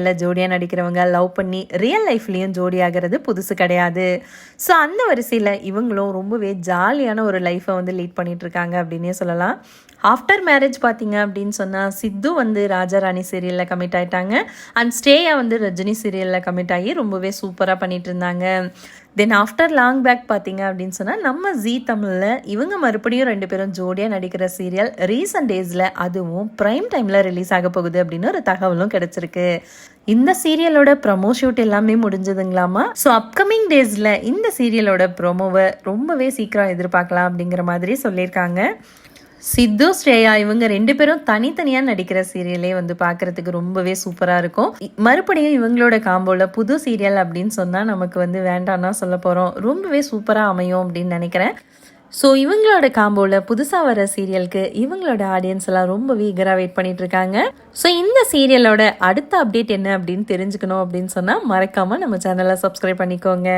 நல்ல ஜோடியாக நடிக்கிறவங்க லவ் பண்ணி ரியல் லைஃப்லேயும் ஜோடியாகிறது புதுசு கிடையாது. ஸோ அந்த வரிசையில் இவங்களும் ரொம்பவே ஜாலியான ஒரு லைஃப்பை வந்து லீட் பண்ணிட்டு இருக்காங்க அப்படின்னே சொல்லலாம். ஆஃப்டர் மேரேஜ் பார்த்தீங்க அப்படின்னு சொன்னால் சித்து வந்து ராஜாராணி சீரியலில் கமிட் ஆயிட்டாங்க. அண்ட் ஸ்டேயா வந்து ரஜினி சீரியலில் கமிட் ஆகி ரொம்பவே சூப்பராக பண்ணிட்டு இருந்தாங்க தென் ஆஃப்டர் லாங் பேக் பார்த்தீங்க அப்படின்னு சொன்னால் நம்ம ஜீ தமிழில் இவங்க மறுபடியும் ரெண்டு பேரும் ஜோடியாக நடிக்கிற சீரியல் ரீசன்ட் டேஸில் அதுவும் ப்ரைம் டைமில் ரிலீஸ் ஆக போகுது அப்படின்னு ஒரு தகவலும் கிடச்சிருக்கு. இந்த சீரியலோட ப்ரமோ ஷூட் எல்லாமே முடிஞ்சதுங்களாமா? ஸோ அப்கமிங் டேஸில் இந்த சீரியலோட ப்ரொமோவை ரொம்பவே சீக்கிரம் எதிர்பார்க்கலாம் அப்படிங்கிற மாதிரி சொல்லியிருக்காங்க. சித்து ஸ்ரேயா இவங்க ரெண்டு பேரும் தனித்தனியாக நடிக்கிற சீரியலே வந்து பார்க்கறதுக்கு ரொம்பவே சூப்பராக இருக்கும். மறுபடியும் இவங்களோட காம்போல புது சீரியல் அப்படின்னு சொன்னால் நமக்கு வந்து வேண்டாம்னா சொல்ல போகிறோம் ரொம்பவே சூப்பராக அமையும் அப்படின்னு நினைக்கிறேன். ஸோ இவங்களோட காம்போவில் புதுசாக வர சீரியலுக்கு இவங்களோட ஆடியன்ஸ் எல்லாம் ரொம்பவே ஈகராக வெயிட் பண்ணிட்டு இருக்காங்க. ஸோ இந்த சீரியலோட அடுத்த அப்டேட் என்ன அப்படின்னு தெரிஞ்சுக்கணும் அப்படின்னு சொன்னால் மறக்காமல் நம்ம சேனலை சப்ஸ்கிரைப் பண்ணிக்கோங்க.